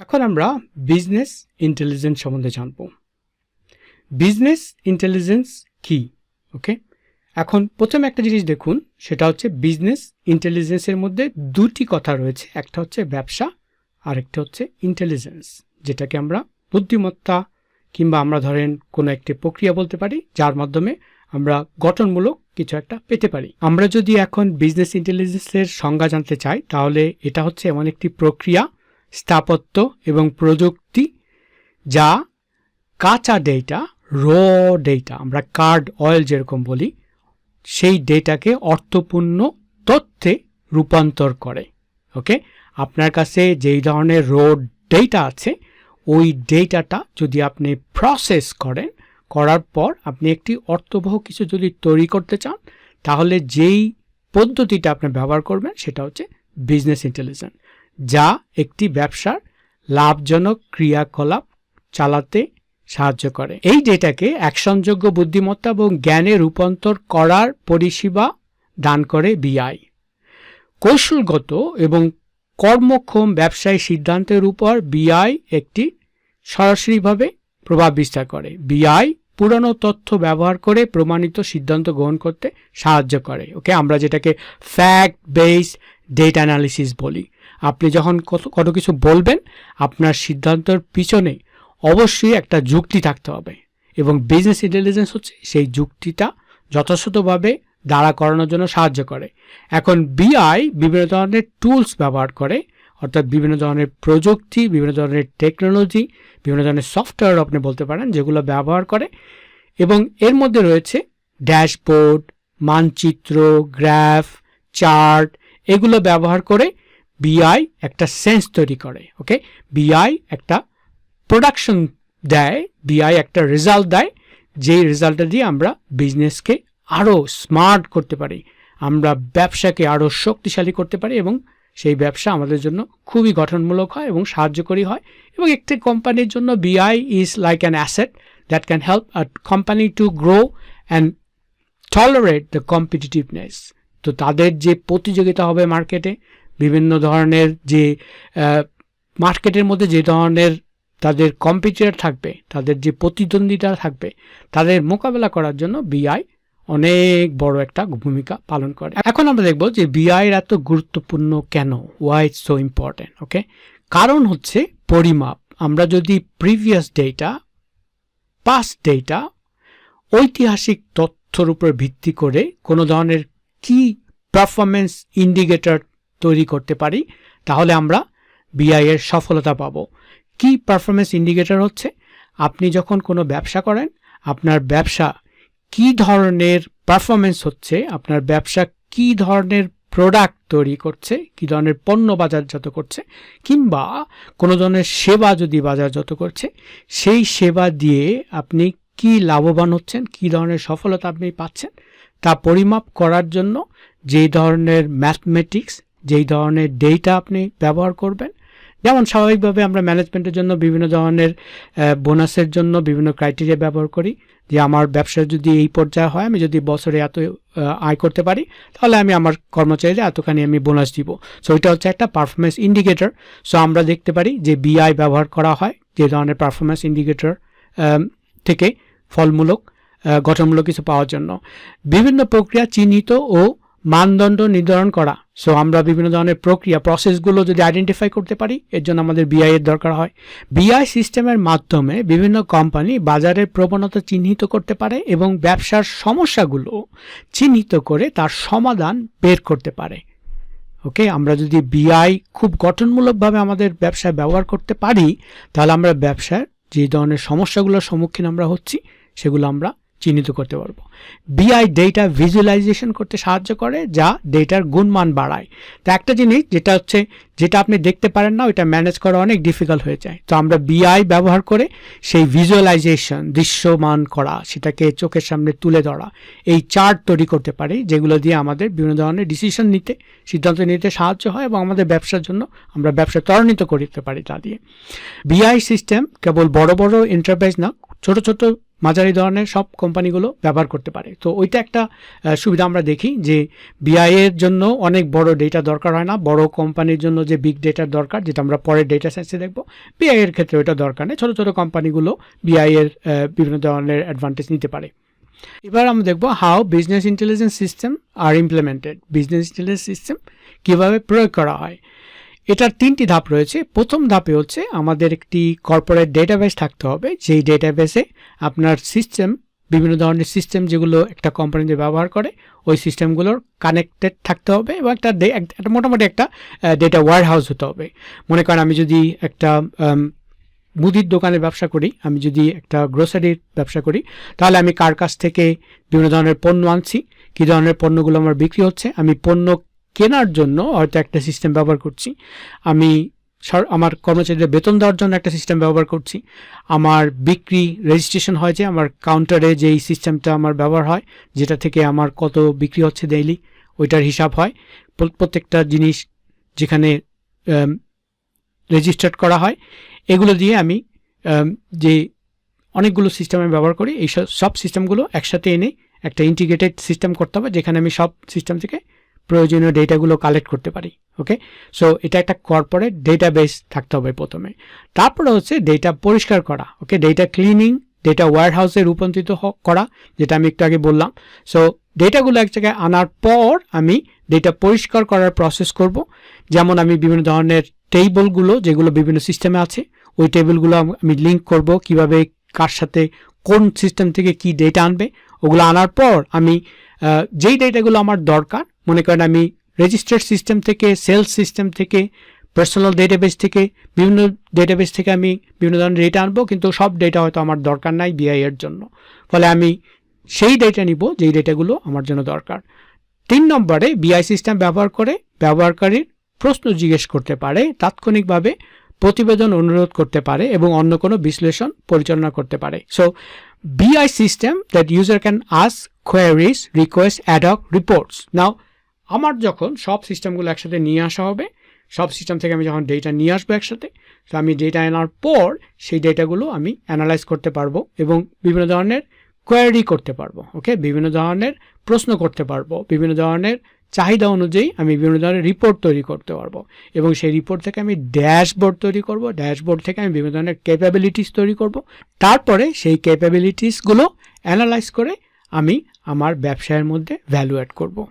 এখন আমরা business intelligence সম্বন্ধে জানব। বিজনেস ইন্টেলিজেন্স কি? ওকে এখন প্রথমে একটা জিনিস দেখুন, সেটা হচ্ছে বিজনেস ইন্টেলিজেন্সের মধ্যে দুটি কথা রয়েছে। একটা হচ্ছে ব্যবসা আর একটা হচ্ছে ইন্টেলিজেন্স যেটাকে আমরা বুদ্ধিমত্তা কিংবা আমরা ধরেন কোনো একটি প্রক্রিয়া বলতে পারি, যার মাধ্যমে আমরা গঠনমূলক কিছু একটা পেতে পারি। আমরা যদি এখন বিজনেস ইন্টেলিজেন্সের সংজ্ঞা জানতে চাই, তাহলে এটা হচ্ছে এমন একটি প্রক্রিয়া স্থাপত্য এবং প্রযুক্তি, যা কাঁচা ডেটা র ডেটা আমরা কার্ড অয়েল যেরকম বলি, সেই ডেটাকে অর্থপূর্ণ তথ্যে রূপান্তর করে ওকে আপনার কাছে যেই ধরনের র ডেটা আছে, ওই ডেটাটা যদি আপনি প্রসেস করেন, করার পর আপনি একটি অর্থবহ কিছু যদি তৈরি করতে চান, তাহলে যেই পদ্ধতিটা আপনি ব্যবহার করবেন সেটা হচ্ছে বিজনেস ইন্টেলিজেন্স যা একটি ব্যবসার লাভজনক ক্রিয়াকলাপ চালাতে সাহায্য করে। এই ডেটাকে অ্যাকশনযোগ্য বুদ্ধিমত্তা এবং জ্ঞানে রূপান্তর করার পরিষেবা দান করে বিআই। কৌশলগত এবং কর্মক্ষম ব্যবসায়ী সিদ্ধান্তের উপর বিআই একটি সরাসরিভাবে প্রভাব বিস্তার করে। বিআই পুরানো তথ্য ব্যবহার করে প্রমাণিত সিদ্ধান্ত গ্রহণ করতে সাহায্য করে। ওকে, আমরা যেটাকে ফ্যাক্ট বেসড ডেটা অ্যানালিসিস বলি। আপনি যখন কত কিছু বলবেন, আপনার সিদ্ধান্তের পিছনে অবশ্যই একটা যুক্তি থাকতে হবে। এবং বিজনেস ইন্টেলিজেন্স হচ্ছে সেই যুক্তিটা যথাযথভাবে দাঁড়া করানোর জন্য সাহায্য করে। এখন বিআই বিভিন্ন ধরনের টুলস ব্যবহার করে, অর্থাৎ বিভিন্ন ধরনের প্রযুক্তি, বিভিন্ন ধরনের টেকনোলজি বিভিন্ন ধরনের সফটওয়্যার আপনি বলতে পারেন, যেগুলো ব্যবহার করে। এবং এর মধ্যে রয়েছে ড্যাশবোর্ড মানচিত্র গ্রাফ চার্ট এগুলো ব্যবহার করে বিআই একটা সেন্স তৈরি করে ওকে বিআই একটা প্রোডাকশন দেয় বিআই একটা রেজাল্ট দেয়, যেই রেজাল্টটা দিয়ে আমরা বিজনেসকে আরও স্মার্ট করতে পারি, আমরা ব্যবসাকে আরও শক্তিশালী করতে পারি এবং সেই ব্যবসা আমাদের জন্য খুবই গঠনমূলক হয় এবং সাহায্যকরী হয় এবং একটি কোম্পানির জন্য BI is like an asset that can help a company to grow and tolerate the competitiveness তো তাদের যে প্রতিযোগিতা হবে মার্কেটে বিভিন্ন ধরনের যে মার্কেটের মধ্যে যে ধরনের তাদের কম্পিটিটর থাকবে, তাদের যে প্রতিদ্বন্দ্বিতা থাকবে, তাদের মোকাবেলা করার জন্য বিআই অনেক বড় একটা ভূমিকা পালন করে। এখন আমরা দেখব যে বিআইয়ের এত গুরুত্বপূর্ণ কেন? Why it's so important okay কারণ হচ্ছে পরিমাপ। আমরা যদি প্রিভিয়াস ডেটা পাস্ট ডেটা ঐতিহাসিক তথ্যর উপর ভিত্তি করে কোনো ধরনের কি পারফরমেন্স ইন্ডিকেটর তৈরি করতে পারি, তাহলে আমরা বিআই এর সফলতা পাব। কি পারফরমেন্স ইন্ডিকেটর হচ্ছে? আপনি যখন কোনো ব্যবসা করেন, আপনার ব্যবসা কি ধরনের পারফরমেন্স হচ্ছে, আপনার ব্যবসা কি ধরনের প্রোডাক্ট তৈরি করছে, কি ধরনের পণ্য বাজারজাত করছে, কিংবা কোনো ধরনের সেবা যদি বাজারজাত করছে, সেই সেবা দিয়ে আপনি কি লাভবান হচ্ছেন, কি ধরনের সফলতা আপনি পাচ্ছেন, তা পরিমাপ করার জন্য যেই ধরনের ম্যাথমেটিক্স যেই ধরনের ডেটা আপনি ব্যবহার করবেন। যেমন স্বাভাবিকভাবে আমরা ম্যানেজমেন্টের জন্য বিভিন্ন ধরনের বোনাসের জন্য বিভিন্ন ক্রাইটেরিয়া ব্যবহার করি যে আমার ব্যবসা যদি এই পর্যায়ে হয়, আমি যদি বছরে এত আয় করতে পারি, তাহলে আমি আমার কর্মচারীদের এতখানি আমি বোনাস দিব। সো এটা হচ্ছে একটা পারফরমেন্স ইন্ডিকেটর সো আমরা দেখতে পারি যে বিআই ব্যবহার করা হয়, যে ধরনের পারফরমেন্স ইন্ডিকেটর থেকে ফলমূলক গঠনমূলক কিছু পাওয়ার জন্য। বিভিন্ন প্রক্রিয়া চিহ্নিত ও মানদণ্ড নির্ধারণ করা। সো আমরা বিভিন্ন ধরনের প্রক্রিয়া প্রসেসগুলো যদি আইডেন্টিফাই করতে পারি, এর জন্য আমাদের বিআই এর দরকার হয়। বিআই সিস্টেমের মাধ্যমে বিভিন্ন কোম্পানি বাজারের প্রবণতা চিহ্নিত করতে পারে এবং ব্যবসার সমস্যাগুলো চিহ্নিত করে তার সমাধান বের করতে পারে। ওকে আমরা যদি বিআই খুব গঠনমূলকভাবে আমাদের ব্যবসায় ব্যবহার করতে পারি, তাহলে আমরা ব্যবসার যে ধরনের সমস্যাগুলোর সম্মুখীন আমরা হচ্ছি, সেগুলো আমরা চিহ্নিত করতে পারব। বিআই ডেটা ভিজুয়ালাইজেশন করতে সাহায্য করে, যা ডেটার গুণমান বাড়ায়। তো একটা জিনিস যেটা হচ্ছে, যেটা আপনি দেখতে পারেন না, ওইটা ম্যানেজ করা অনেক ডিফিকাল্ট হয়ে যায়। তো আমরা বিআই ব্যবহার করে সেই ভিজুয়ালাইজেশন দৃশ্যমান করা, সেটাকে চোখের সামনে তুলে ধরা, এই চার্ট তৈরি করতে পারি, যেগুলো দিয়ে আমাদের বিভিন্ন ধরনের ডিসিশন নিতে, সিদ্ধান্ত নিতে সাহায্য হয় এবং আমাদের ব্যবসার জন্য আমরা ব্যবসা ত্বরান্বিত করতে পারি তা দিয়ে। বিআই সিস্টেম কেবল বড় বড় এন্টারপ্রাইজ না, ছোট ছোট মাঝারি ধরনের সব কোম্পানিগুলো ব্যবহার করতে পারে। তো ওইটা একটা সুবিধা আমরা দেখি যে বিআই এর জন্য অনেক বড় ডেটা দরকার হয় না। বড় কোম্পানির জন্য যে বিগ ডেটার দরকার, যেটা আমরা পরের ডেটা সায়েন্সে দেখব বিআই এর ক্ষেত্রে ওইটা দরকার নেই। ছোটো ছোটো কোম্পানিগুলো বিআইয়ের বিভিন্ন ধরনের অ্যাডভান্টেজ নিতে পারে। এবার আমরা দেখব how business intelligence system are implemented business intelligence system কীভাবে প্রয়োগ করা হয়? এটার তিনটি ধাপ রয়েছে। প্রথম ধাপে হচ্ছে আমাদের একটি কর্পোরেট ডেটাবেস থাকতে হবে। যেই ডেটাবেসে আপনার সিস্টেম বিভিন্ন ধরনের সিস্টেম যেগুলো একটা কোম্পানিতে ব্যবহার করে, ওই সিস্টেমগুলোর কানেক্টেড থাকতে হবে এবং একটা একটা মোটামুটি একটা ডেটা ওয়ার হাউস হতে হবে। মনে করেন আমি যদি একটা মুদির দোকানে ব্যবসা করি, আমি যদি একটা গ্রোসারির ব্যবসা করি, তাহলে আমি কার কাছ থেকে বিভিন্ন ধরনের পণ্য আনছি, কী ধরনের পণ্যগুলো আমার বিক্রি হচ্ছে, আমি পণ্য কেনার জন্য হয়তো একটা সিস্টেম ব্যবহার করছি। আমি আমার কর্মচারীদের বেতন দেওয়ার জন্য একটা সিস্টেম ব্যবহার করছি। আমার বিক্রি রেজিস্ট্রেশন হয় যে, আমার কাউন্টারে যেই সিস্টেমটা আমার ব্যবহার হয়, যেটা থেকে আমার কত বিক্রি হচ্ছে ডেইলি ওইটার হিসাব হয়। প্রত্যেকটা জিনিস যেখানে রেজিস্টার্ড করা হয়, এগুলো দিয়ে আমি যে অনেকগুলো সিস্টেম আমি ব্যবহার করি এই সব সিস্টেমগুলো একসাথে এনে একটা ইন্টিগ্রেটেড সিস্টেম করতে হবে, যেখানে আমি সব সিস্টেম থেকে প্রয়োজনীয় ডেটাগুলো কালেক্ট করতে পারি, ওকে? সো এটা একটা কর্পোরেট ডেটাবেস থাকতে হবে প্রথমে। তারপরে হচ্ছে ডেটা পরিষ্কার করা, ওকে? ডেটা ক্লিনিং ডেটা ওয়্যার হাউসে রূপান্তরিত করা, যেটা আমি একটু আগে বললাম। সো ডেটাগুলো এক জায়গায় আনার পর আমি ডেটা পরিষ্কার করার প্রসেস করব। যেমন আমি বিভিন্ন ধরনের টেবলগুলো যেগুলো বিভিন্ন সিস্টেমে আছে, ওই টেবিলগুলো আমি লিঙ্ক করব কীভাবে কার সাথে কোন সিস্টেম থেকে কি ডেটা আনবে। ওগুলো আনার পর আমি যেই ডেটাগুলো আমার দরকার, মনে করেন আমি রেজিস্টার্ড সিস্টেম থেকে সেলস সিস্টেম থেকে পার্সোনাল ডেটাবেস থেকে, বিভিন্ন ডেটাবেস থেকে আমি বিভিন্ন ধরনের ডেটা আনব, কিন্তু সব ডেটা হয়তো আমার দরকার নাই বিআই এর জন্য। ফলে আমি সেই ডেটা নিব, যেই ডেটাগুলো আমার জন্য দরকার। তিন নম্বরে বিআই সিস্টেম ব্যবহার করে ব্যবহারকারীর প্রশ্ন জিজ্ঞেস করতে পারে, তাৎক্ষণিকভাবে প্রতিবেদন অনুরোধ করতে পারে এবং অন্য কোনো বিশ্লেষণ পরিচালনা করতে পারে। So BI system that user can ask queries, request, ad hoc reports. Now, আমার যখন সব সিস্টেমগুলো একসাথে নিয়ে আসা হবে সব সিস্টেম থেকে আমি যখন ডেটা নিয়ে আসব একসাথে তো আমি ডেটা আনার পর সেই ডেটাগুলো আমি অ্যানালাইজ করতে পারব এবং বিভিন্ন ধরনের কোয়ারি করতে পারব ওকে বিভিন্ন ধরনের প্রশ্ন করতে পারব বিভিন্ন ধরনের চাহিদা অনুযায়ী আমি বিভিন্ন ধরনের রিপোর্ট তৈরি করতে পারব। এবং সেই রিপোর্ট থেকে আমি ড্যাশবোর্ড তৈরি করব ড্যাশবোর্ড থেকে আমি বিভিন্ন ধরনের ক্যাপাবিলিটিস তৈরি করব। তারপরে সেই ক্যাপাবিলিটিসগুলো অ্যানালাইজ করে আমি আমার ব্যবসায়ের মধ্যে ভ্যালু অ্যাড করব।